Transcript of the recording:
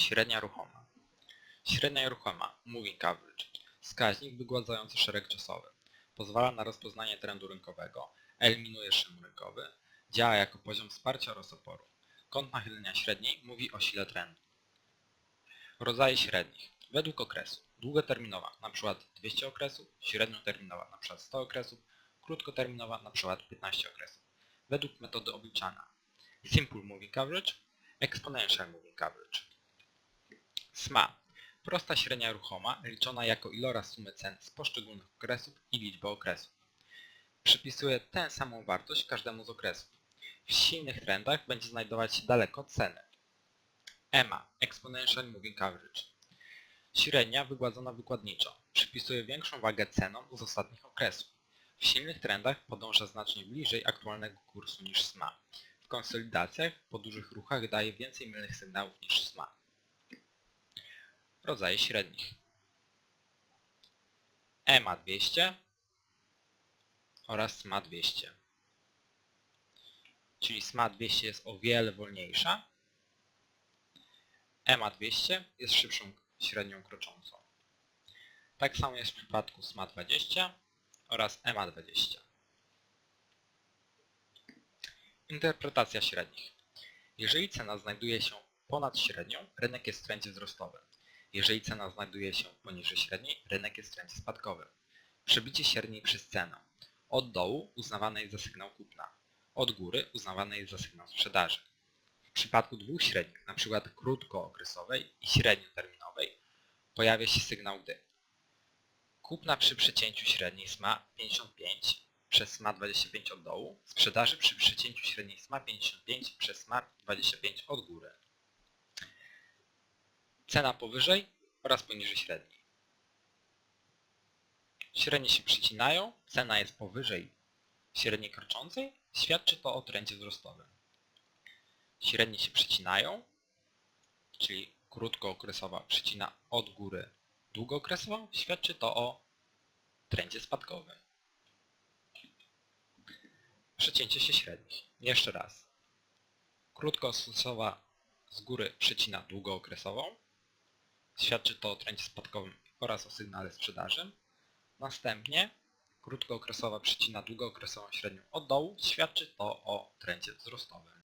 Średnia ruchoma. Średnia ruchoma, moving average, wskaźnik wygładzający szereg czasowy. Pozwala na rozpoznanie trendu rynkowego, eliminuje szym rynkowy, działa jako poziom wsparcia oraz oporu. Kąt nachylenia średniej mówi o sile trendu. Rodzaje średnich. Według okresu. Długoterminowa, np. 200 okresów, średnioterminowa, np. 100 okresów, krótkoterminowa, np. 15 okresów. Według metody obliczania. Simple Moving Average, Exponential Moving Average. SMA. Prosta średnia ruchoma, liczona jako iloraz sumy cen z poszczególnych okresów i liczby okresów. Przypisuje tę samą wartość każdemu z okresów. W silnych trendach będzie znajdować się daleko ceny. EMA Exponential Moving Average Średnia wygładzona wykładniczo. Przypisuje większą wagę cenom z ostatnich okresów. W silnych trendach podąża znacznie bliżej aktualnego kursu niż SMA. W konsolidacjach po dużych ruchach daje więcej mylnych sygnałów niż. Rodzaje średnich. EMA 200 oraz SMA 200. Czyli SMA 200 jest o wiele wolniejsza. EMA 200 jest szybszą średnią kroczącą. Tak samo jest w przypadku SMA 20 oraz EMA 20. Interpretacja średnich. Jeżeli cena znajduje się ponad średnią, rynek jest w trendzie wzrostowym. Jeżeli cena znajduje się poniżej średniej, rynek jest w trendzie spadkowym. Przebicie średniej przez cenę. Od dołu uznawane jest za sygnał kupna. Od góry uznawane jest za sygnał sprzedaży. W przypadku dwóch średnich, np. krótkookresowej i średnioterminowej, pojawia się sygnał gdy kupna przy przecięciu średniej SMA 55 przez SMA 25 od dołu, sprzedaży przy przecięciu średniej SMA 55 przez SMA 25 od góry. Cena powyżej oraz poniżej średniej. Średnie się przycinają, cena jest powyżej średniej kroczącej, świadczy to o trendzie wzrostowym. Średnie się przycinają, czyli krótkookresowa przycina od góry długookresową, świadczy to o trendzie spadkowym. Przecięcie się średnich. Jeszcze raz. Krótkookresowa z góry przycina długookresową. Świadczy to o trendzie spadkowym oraz o sygnale sprzedaży. Następnie krótkookresowa przycina długookresową średnią od dołu. Świadczy to o trendzie wzrostowym.